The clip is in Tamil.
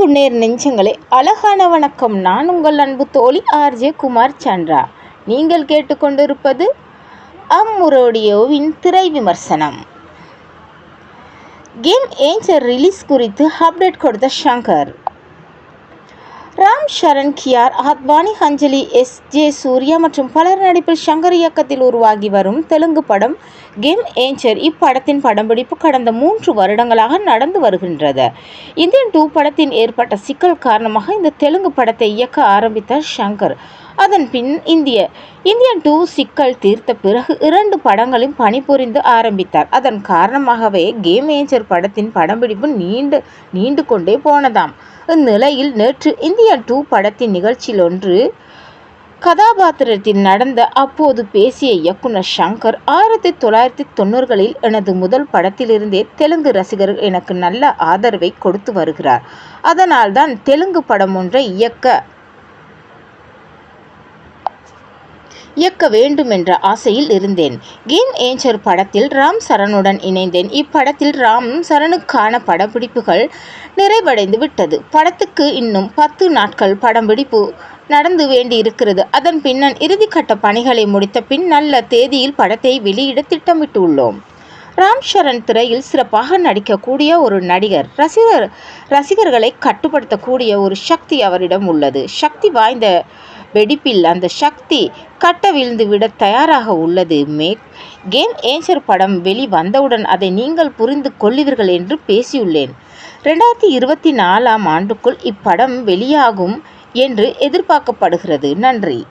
அன்பு நேர் நெஞ்சங்களே அழகான வணக்கம். நான் உங்கள் அன்பு தோழி ஆர்ஜே குமார் சந்திரா. நீங்கள் கேட்டுக்கொண்டிருப்பது அம்முரோடியோவின் திரை விமர்சனம். கேம் ஏஞ்சர் ரிலீஸ் குறித்து அப்டேட் கொடுத்த ஷங்கர். ஷரண் கியார் ஆத்வானி அஞ்சலி எஸ் ஜே சூர்யா மற்றும் பலர் நடிப்பில் ஷங்கர் இயக்கத்தில் உருவாகி வரும் தெலுங்கு படம் கேம் ஏஞ்சர் இப்படத்தின் படம்பிடிப்பு கடந்த மூன்று வருடங்களாக நடந்து வருகின்றது. இந்தியன் டூ படத்தின் ஏற்பட்ட சிக்கல் காரணமாக இந்த தெலுங்கு படத்தை இயக்க ஆரம்பித்தார் ஷங்கர். அதன் பின் இந்திய இந்தியன் டூ சிக்கல் தீர்த்த பிறகு இரண்டு படங்களையும் பணிபுரிந்து ஆரம்பித்தார். அதன் காரணமாகவே கேம் ஏஞ்சர் படத்தின் படம்பிடிப்பு நீண்டு நீண்டு கொண்டே போனதாம். இந்நிலையில் நேற்று இந்தியா டூ படத்தின் நிகழ்ச்சியில் ஒன்று கதாபாத்திரத்தில் நடந்த அப்போது பேசிய இயக்குனர் ஷங்கர் ஆயிரத்தி தொள்ளாயிரத்தி தொண்ணூறுகளில் எனது முதல் படத்திலிருந்தே தெலுங்கு ரசிகர்கள் எனக்கு நல்ல ஆதரவை கொடுத்து வருகிறார். அதனால்தான் தெலுங்கு படம் ஒன்றை இயக்க இயக்க வேண்டும் என்ற ஆசையில் இருந்தேன். கேம் ஏஞ்சர் படத்தில் ராம் சரணுடன் இணைந்தேன். இப்படத்தில் ராம் சரணுக்கான படப்பிடிப்புகள் நிறைவடைந்து விட்டது. படத்துக்கு இன்னும் பத்து நாட்கள் படப்பிடிப்பு நடந்து வேண்டி இருக்கிறது அதன் பின்னன் இறுதிக்கட்ட பணிகளை முடித்த பின் நல்ல தேதியில் படத்தை வெளியிட திட்டமிட்டுள்ளோம். ராம் சரண் திரையில் சிறப்பாக நடிக்கக்கூடிய ஒரு நடிகர். ரசிகர் ரசிகர்களை கட்டுப்படுத்தக்கூடிய ஒரு சக்தி அவரிடம் உள்ளது. சக்தி வாய்ந்த வெடிப்பில் அந்த சக்தி கட்ட விழுந்து விட தயாராக உள்ளது மேக். கேம் ஏஞ்சர் படம் வெளி வந்தவுடன் அதை நீங்கள் புரிந்து கொள்ளுவீர்கள் என்று பேசியுள்ளேன். ரெண்டாயிரத்தி இருபத்தி நாலாம் ஆண்டுக்குள் இப்படம் வெளியாகும் என்று எதிர்பார்க்கப்படுகிறது. நன்றி.